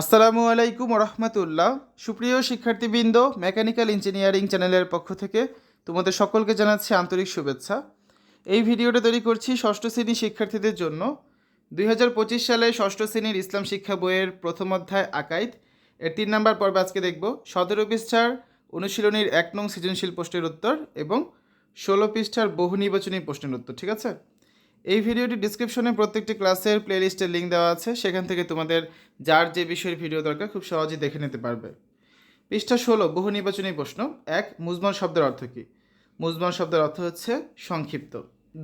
আসসালামু আলাইকুম রহমতুল্লাহ সুপ্রিয় শিক্ষার্থীবৃন্দ, মেকানিক্যাল ইঞ্জিনিয়ারিং চ্যানেলের পক্ষ থেকে তোমাদের সকলকে জানাচ্ছি আন্তরিক শুভেচ্ছা। এই ভিডিওটা তৈরি করছি ষষ্ঠ শ্রেণির শিক্ষার্থীদের জন্য। দুই হাজার পঁচিশ সালে ষষ্ঠ শ্রেণির ইসলাম শিক্ষা বইয়ের প্রথম অধ্যায় আকাইদ। এর তিন নম্বর পর্ব আজকে দেখব। সতেরো পৃষ্ঠার অনুশীলনীর এক নং সৃজনশীল প্রশ্নের উত্তর এবং ষোলো পৃষ্ঠার বহু নির্বাচনী প্রশ্নের উত্তর, ঠিক আছে? এই ভিডিওটি ডিসক্রিপশনে প্রত্যেকটি ক্লাসের প্লেলিস্টের লিঙ্ক দেওয়া আছে। সেখান থেকে তোমাদের যার যে বিষয়ের ভিডিও দরকার, খুব সহজেই দেখে নিতে পারবে। পৃষ্ঠা ষোলো, বহু নির্বাচনী প্রশ্ন। এক মুজমন শব্দের অর্থ কী? মুজমন শব্দের অর্থ হচ্ছে সংক্ষিপ্ত।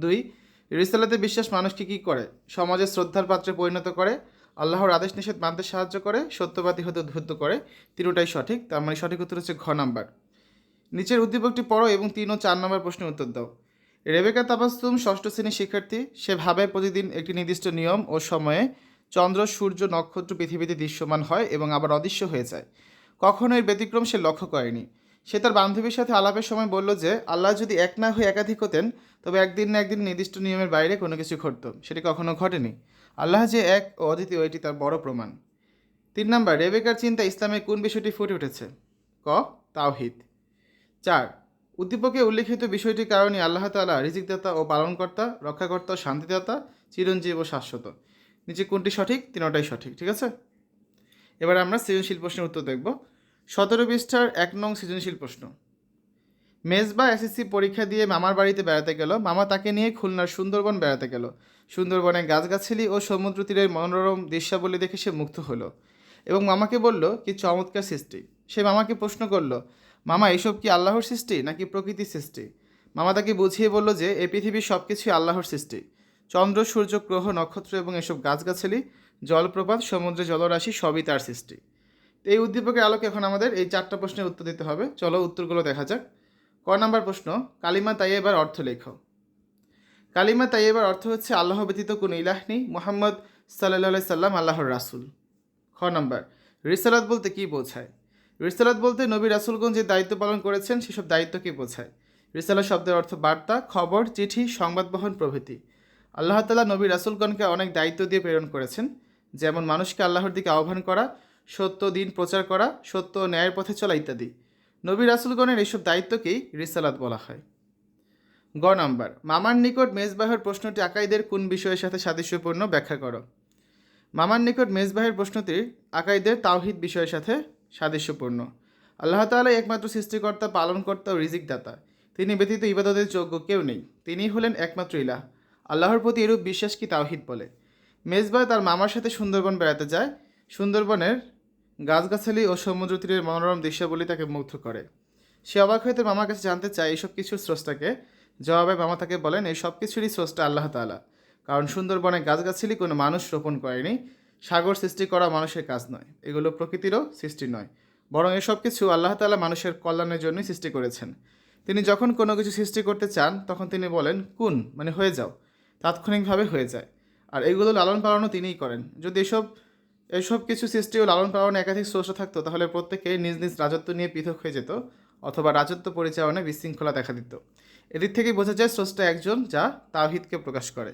দুই, রিসালাতে বিশ্বাস মানুষকে কী করে? সমাজে শ্রদ্ধার পাত্রে পরিণত করে, আল্লাহর আদেশ নিষেধ মানতে সাহায্য করে, সত্যবাদী হতে উদ্বুদ্ধ করে, তিনটাই সঠিক। তার মানে সঠিক উত্তর হচ্ছে ঘ নাম্বার। নিচের উদ্দীপকটি পড়ো এবং তিন ও চার নম্বর প্রশ্নের উত্তর দাও। রেবেকা তাবাস্তুম ষষ্ঠ শ্রেণির শিক্ষার্থী। সে ভাবে প্রতিদিন একটি নির্দিষ্ট নিয়ম ও সময়ে চন্দ্র, সূর্য, নক্ষত্র পৃথিবীতে দৃশ্যমান হয় এবং আবার অদৃশ্য হয়ে যায়। কখনো এর ব্যতিক্রম সে লক্ষ্য করেনি। সে তার বান্ধবীর সাথে আলাপের সময় বলল যে, আল্লাহ যদি এক না হয়ে একাধিক হতেন, তবে একদিন না একদিন নির্দিষ্ট নিয়মের বাইরে কোনো কিছু ঘটত। সেটি কখনো ঘটেনি। আল্লাহ যে এক ও অদ্বিতীয়, এটি তার বড় প্রমাণ। তিন নম্বর, রেবেকার চিন্তা ইসলামের কোন বিষয়টি ফুটে উঠেছে? ক, তাওহিদ। চার উদ্দীপকে উল্লেখিত বিষয়টির কারণে আল্লাহ তালা রিজিকদাতা ও পালনকর্তা, রক্ষাকর্তা, শান্তিদাতা, চিরঞ্জীব ও শাশ্বত। নিচে কোনটি সঠিক, তিনটাই সঠিক, ঠিক আছে? এবার আমরা সৃজনশীল প্রশ্নের উত্তর দেখব। সতেরো পৃষ্ঠার এক নং সৃজনশীল প্রশ্ন। মেজবা এসএসসি পরীক্ষা দিয়ে মামার বাড়িতে বেড়াতে গেল। মামা তাকে নিয়ে খুলনার সুন্দরবন বেড়াতে গেল। সুন্দরবনে গাছগাছালি ও সমুদ্র তীরের মনোরম দৃশ্যাবলী দেখে সে মুগ্ধ হলো এবং মামাকে বলল, কি চমৎকার সৃষ্টি। সে মামাকে প্রশ্ন করল মামা, এসব কি আল্লাহর সৃষ্টি নাকি প্রকৃতির সৃষ্টি? মামা তাকে বুঝিয়ে বলল যে এই পৃথিবীর সব কিছুই আল্লাহর সৃষ্টি। চন্দ্র, সূর্য, গ্রহ, নক্ষত্র এবং এসব গাছগাছালি, জলপ্রপাত, সমুদ্রে জলরাশি, সবই তার সৃষ্টি। তো এই উদ্দীপকের আলোকে এখন আমাদের এই চারটা প্রশ্নের উত্তর দিতে হবে। চলো উত্তরগুলো দেখা যাক। ক নাম্বার প্রশ্ন, কালিমা তাই এবার অর্থ লেখো। কালিমা তাই এবার অর্থ হচ্ছে আল্লাহ ব্যতীত কোনো ইলাহ নেই, মোহাম্মদ সাল্লাহ সাল্লাম আল্লাহর রাসুল। খ নাম্বার, রিসালাত বলতে কী বোঝায়? রিসালাত বলতে নবী রাসুলগঞ্জ যে দায়িত্ব পালন করেছেন, সেসব দায়িত্বকে বোঝায়? রিসালা শব্দের অর্থ বার্তা, খবর, চিঠি, সংবাদ বহন প্রভৃতি। আল্লাহ তালা নবী রাসুলগণকে অনেক দায়িত্ব দিয়ে প্রেরণ করেছেন। যেমন মানুষকে আল্লাহর দিকে আহ্বান করা, সত্য দিন প্রচার করা, সত্য ন্যায়ের পথে চলা ইত্যাদি। নবী রাসুলগণের এইসব দায়িত্বকেই রিসালাত বলা হয়। গ নাম্বার, মামার নিকট মেজবাহের প্রশ্নটি আকাইদের কোন বিষয়ের সাথে সাদৃশ্যপূর্ণ ব্যাখ্যা করো? মামার নিকট মেজবাহের প্রশ্নটি আকাইদের তাওহিদ বিষয়ের সাথে সাদৃশ্যপূর্ণ। আল্লাহ তালা একমাত্র সৃষ্টিকর্তা, পালনকর্তা ও রিজিকদাতা। তিনি ব্যতীত ইবাদতের যোগ্য কেউ নেই। তিনিই হলেন একমাত্র ইলাহ। আল্লাহর প্রতি এরূপ বিশ্বাস কি তাওহিদ বলে? মেজবাহ তার মামার সাথে সুন্দরবন বেড়াতে যায়। সুন্দরবনের গাছগাছালি ও সমুদ্র তীরের মনোরম দৃশ্যাবলী তাকে মুগ্ধ করে। সে অবাক হয়ে তার মামার কাছে জানতে চায় এইসব কিছুর স্রষ্টাকে? জবাবে মামা তাকে বলেন এই সব কিছুরই স্রষ্টা আল্লাহ তালা কারণ সুন্দরবনে গাছগাছালি কোনো মানুষ রোপণ করেনি। সাগর সৃষ্টি করা মানুষের কাজ নয়। এগুলো প্রকৃতিরও সৃষ্টি নয়। বরং এসব কিছু আল্লাহ তালা মানুষের কল্যাণের জন্যই সৃষ্টি করেছেন। তিনি যখন কোনো কিছু সৃষ্টি করতে চান, তখন তিনি বলেন, কুন? মানে হয়ে যাও। তাৎক্ষণিকভাবে হয়ে যায়। আর এগুলো লালন পালনও তিনিই করেন। যদি এসব এসব কিছু সৃষ্টি ও লালন পালনে একাধিক স্রষ্টা থাকতো, তাহলে প্রত্যেকে নিজ নিজ রাজত্ব নিয়ে পৃথক হয়ে যেত অথবা রাজত্ব পরিচালনায় বিশৃঙ্খলা দেখা দিত। এদিক থেকেই বোঝা যায়, স্রষ্টা একজন যা তাওহিদকে প্রকাশ করে।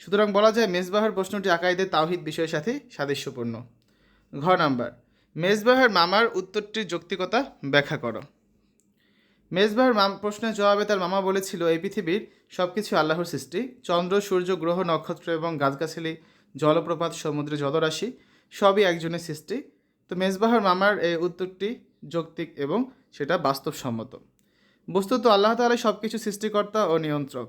সুতরাং বলা যায়, মেজবাহের প্রশ্নটি আকাইদের তাওহিদ বিষয়ের সাথে সাদৃশ্যপূর্ণ। ঘ নাম্বার, মেজবাহের মামার উত্তরটির যৌক্তিকতা ব্যাখ্যা করো। মেজবাহের মাম প্রশ্নের জবাবে তার মামা বলেছিল, এই পৃথিবীর সব কিছু আল্লাহর সৃষ্টি। চন্দ্র, সূর্য, গ্রহ, নক্ষত্র এবং গাছগাছালি, জলপ্রপাত, সমুদ্রে, জলরাশি সবই একজনের সৃষ্টি। তো মেজবাহের মামার এই উত্তরটি যৌক্তিক এবং সেটা বাস্তবসম্মত। বস্তুত আল্লাহ তালা সব কিছু সৃষ্টিকর্তা ও নিয়ন্ত্রক।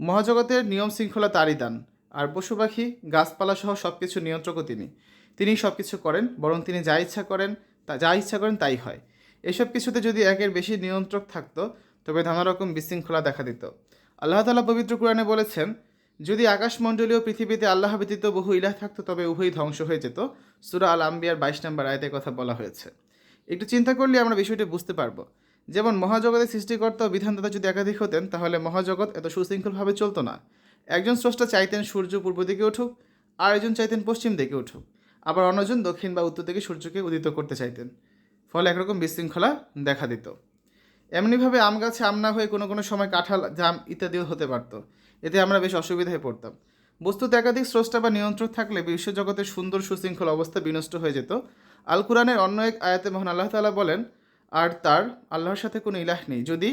মহাজগতের নিয়ম শৃঙ্খলা তারই দান। আর পশু পাখি, গাছপালা সহ সব কিছু নিয়ন্ত্রকও তিনি। তিনি সব কিছু করেন, বরং তিনি যা ইচ্ছা করেন, তা যা ইচ্ছা করেন তাই হয়। এসব কিছুতে যদি একের বেশি নিয়ন্ত্রক থাকতো, তবে নানা রকম বিশৃঙ্খলা দেখা দিত। আল্লাহ তালা পবিত্র কোরআনে বলেছেন, যদি আকাশমণ্ডলীয় পৃথিবীতে আল্লাহ ব্যতীত বহু ইলাহ থাকতো, তবে উভয়ই ধ্বংস হয়ে যেত। সুরা আল আম্বিয়ার বাইশ নম্বর আয়তের কথা বলা হয়েছে। একটু চিন্তা করলে আমরা বিষয়টি বুঝতে পারব। যেমন মহাজগতের সৃষ্টিকর্তা ও বিধানদাতা যদি একাধিক হতেন, তাহলে মহাজগৎ এত সুশৃঙ্খলভাবে চলতো না। একজন স্রষ্টা চাইতেন সূর্য পূর্ব দিকে উঠুক আর একজন চাইতেন পশ্চিম দিকে উঠুক। আবার অন্যজন দক্ষিণ বা উত্তর দিকে সূর্যকে উদিত করতে চাইতেন। ফলে একরকম বিশৃঙ্খলা দেখা দিত। এমনিভাবে আম গাছে আম না হয়ে কোনো কোনো সময় কাঁঠাল, জাম ইত্যাদিও হতে পারত। এতে আমরা বেশ অসুবিধায় পড়তাম। বস্তুতে একাধিক স্রষ্টা বা নিয়ন্ত্রক থাকলে বিশ্বজগতের সুন্দর সুশৃঙ্খল অবস্থা বিনষ্ট হয়ে যেত। আল কুরআনের অন্য এক আয়াতে মহান আল্লাহ তাআলা বলেন আর তার আল্লাহর সাথে কোনো ইলাহ নেই। যদি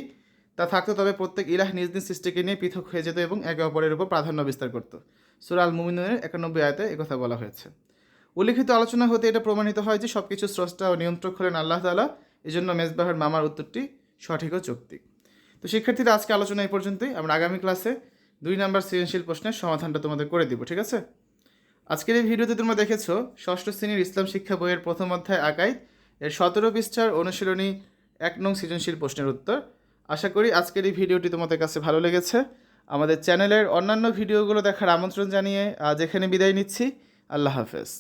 তা থাকতো, তবে প্রত্যেক ইলাহ নিজ নিজ সৃষ্টিকে নিয়ে পৃথক হয়ে যেত এবং একে অপরের উপর প্রাধান্য বিস্তার করত। সুরা আল মুমিনের একানব্বই আয়াতে একথা বলা হয়েছে। উল্লিখিত আলোচনা হতে এটা প্রমাণিত হয় যে সব কিছু স্রষ্টা ও নিয়ন্ত্রক হলেন আল্লাহ তাআলা, এজন্য মেজবাহের মামার উত্তরটি সঠিক ও যৌক্তিক তো শিক্ষার্থীরা, আজকে আলোচনা এই পর্যন্তই। আমরা আগামী ক্লাসে দুই নাম্বার সৃজনশীল প্রশ্নের সমাধানটা তোমাদের করে দিব, ঠিক আছে? আজকের এই ভিডিওতে তোমরা দেখেছ, ষষ্ঠ শ্রেণির ইসলাম শিক্ষা বইয়ের প্রথম অধ্যায় আকাইদ এর সতেরো পৃষ্ঠার অনুশীলনী এক নং সৃজনশীল প্রশ্নের উত্তর। আশা করি আজকের এই ভিডিওটি তোমাদের কাছে ভালো লেগেছে। আমাদের চ্যানেলের অন্যান্য ভিডিওগুলো দেখার আমন্ত্রণ জানিয়ে আজ এখানে বিদায় নিচ্ছি। আল্লাহ হাফেজ।